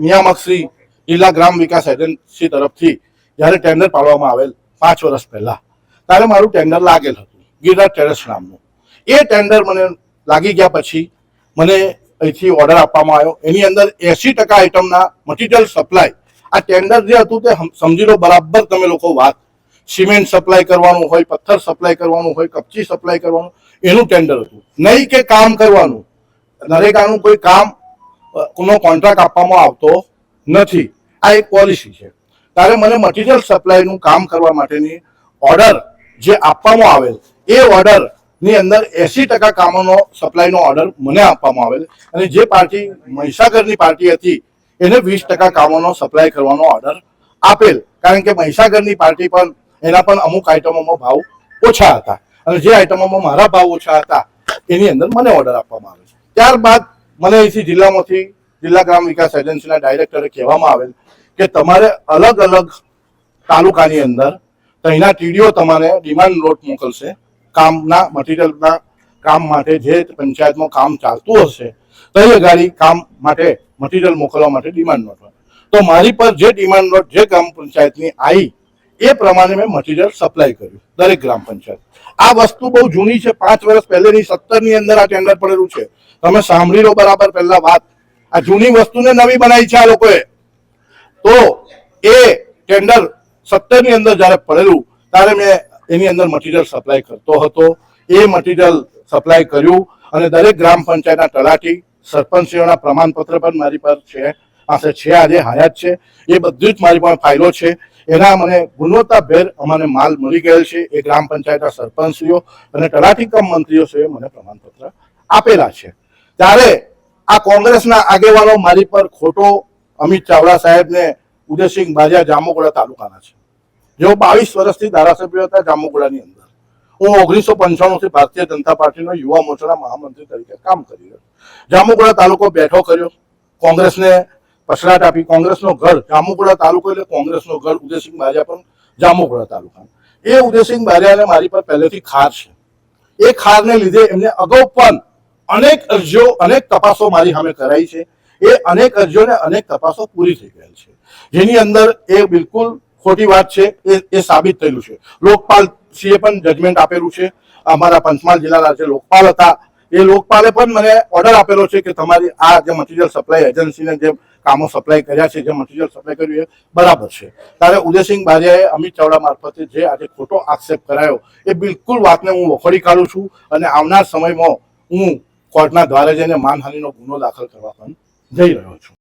નિયામક શ્રી જિલ્લા ગ્રામ વિકાસ એજન્સી તરફથી જ્યારે ટેન્ડર પાડવામાં આવેલ પાંચ વર્ષ પહેલા, ત્યારે મારું ટેન્ડર લાગેલ હતું, ગિરનાર ટેરેસ નામનું. એ ટેન્ડર મને લાગી ગયા પછી મને અહીંથી ઓર્ડર આપવામાં આવ્યો. એની અંદર એસી ટકા આઇટમના મટીરિયલ સપ્લાય આ ટેન્ડર જે હતું તે સમજી લો બરાબર તમે લોકો વાત. સિમેન્ટ સપ્લાય કરવાનું હોય, પથ્થર સપ્લાય કરવાનું હોય, કપચી સપ્લાય કરવાનું, એનું ટેન્ડર હતું. નહીં કે કામ કરવાનું. નરેગાનું કોઈ કામ નો કોન્ટ્રાક્ટ આપવામાં આવતો નથી. આ એક પોલિસી છે. ત્યારે મને મટીરિયલ સપ્લાયનું કામ કરવા માટેની ઓર્ડર જે આપવામાં આવેલ, એ ઓર્ડરની અંદર એસી ટકા કામોનો સપ્લાયનો ઓર્ડર મને આપવામાં આવેલ અને જે પાર્ટી મહીસાગરની પાર્ટી હતી, એને વીસ ટકા કામોનો સપ્લાય કરવાનો ઓર્ડર આપેલ. કારણ કે મહીસાગરની પાર્ટી પણ, એના પણ અમુક આઇટમોમાં ભાવ ઓછા હતા. અને જે આઇટમોમાં મારા ભાવ ઓછા હતા, એની અંદર મને ઓર્ડર આપવામાં આવે છે. ત્યારબાદ મને અહીંથી જિલ્લામાંથી, જિલ્લા ગ્રામ વિકાસ એજન્સીના ડાયરેક્ટરે કહેવામાં આવેલ કે તમારે અલગ અલગ તાલુકાની અંદર ત્યાંના ટીડીઓ તમારે ડિમાન્ડ નોટ મોકલશે, કામના મટીરિયલના કામ માટે જે પંચાયતમાં કામ ચાલતું હશે, તઈ અગાડી કામ માટે મટીરિયલ મોકલવા માટે ડિમાન્ડ નોટ તો મારી પર જે ડિમાન્ડ નોટ જે ગ્રામ પંચાયતની આવી એ પ્રમાણે મેં મટીરિયલ સપ્લાય કર્યું દરેક ગ્રામ પંચાયત. આ વસ્તુ બહુ જૂની છે, પાંચ વર્ષ પહેલેની, સત્તરની અંદર આ ટેન્ડર પડેલું છે. તમે સાંભળી લો બરાબર પહેલા વાત. આ જૂની વસ્તુને નવી બનાવી છે આ લોકોએ. તો એ ટેન્ડર સત્તરની અંદર જ્યારે પડેલું, ત્યારે મેં એની અંદર મટીરિયલ સપ્લાય કરતો હતો. એ મટીરિયલ સપ્લાય કર્યું અને દરેક ગ્રામ પંચાયતના તલાટી સરપંચશ્રીઓના પ્રમાણપત્ર પણ મારી પર છે. પાસે છે, આજે હયાત છે. એ બધી જ મારી પણ ફાઇલો છે. એના મને ગુણવત્તાભેર અમને માલ મળી ગયેલ છે. એ ગ્રામ પંચાયતના સરપંચશ્રીઓ અને તલાટી કમ મંત્રીઓ છે મને પ્રમાણપત્ર આપેલા છે. ત્યારે આ કોંગ્રેસના આગેવાનો મારી પર ખોટો અમિત ચાવડા સાહેબને ઉદયસિંહ બાજા જામોગોડા તાલુકાના છે. જેઓ બાવીસ વર્ષથી ધારાસભ્ય હતા જામોગોડાની અંદર. હું ઓગણીસો પંચાણુંથી ભારતીય જનતા પાર્ટીનો યુવા મોરચાના મહામંત્રી તરીકે કામ કરી રહ્યો જામુગોડા તાલુકો બેઠો કર્યો. કોંગ્રેસને પછડાટ આપી કોંગ્રેસનો ગઢ જામુપુરા તાલુકો એટલે કોંગ્રેસનો ગઢ ઉદયસિંહ બારિયા પણ જામુપુરા તાલુકા એ ઉદયસિંહ બારિયાને મારી પર પહેલેથી ખાર છે. એ ખારને લીધે એમને અગાઉ પણ અનેક અરજીઓ, અનેક તપાસો મારી સામે કરાઈ છે. એ અનેક અરજીઓ ને અનેક તપાસો પૂરી થઈ ગયેલ છે. જેની અંદર એ બિલકુલ ખોટી વાત છે, એ એ સાબિત થયેલું છે. લોકપાલ સિંહે પણ જજમેન્ટ આપેલું છે. અમારા પંચમહાલ જિલ્લાના જે લોકપાલ હતા, એ લોકપાલે પણ મને ઓર્ડર આપેલો છે કે તમારી આ જે મટીરિયલ સપ્લાય એજન્સીને જે કામો સપ્લાય કર્યા છે, જે મટીરિયલ સપ્લાય કર્યું એ બરાબર છે. ત્યારે ઉદયસિંહ બારિયાએ અમિત ચાવડા મારફતે જે આજે ખોટો આક્ષેપ કરાયો, એ બિલકુલ વાતને હું વખોડી કાઢું છું અને આવનાર સમયમાં હું કોર્ટના દ્વારા જઈને માનહાનિનો ગુનો દાખલ કરવા પણ જઈ રહ્યો છું.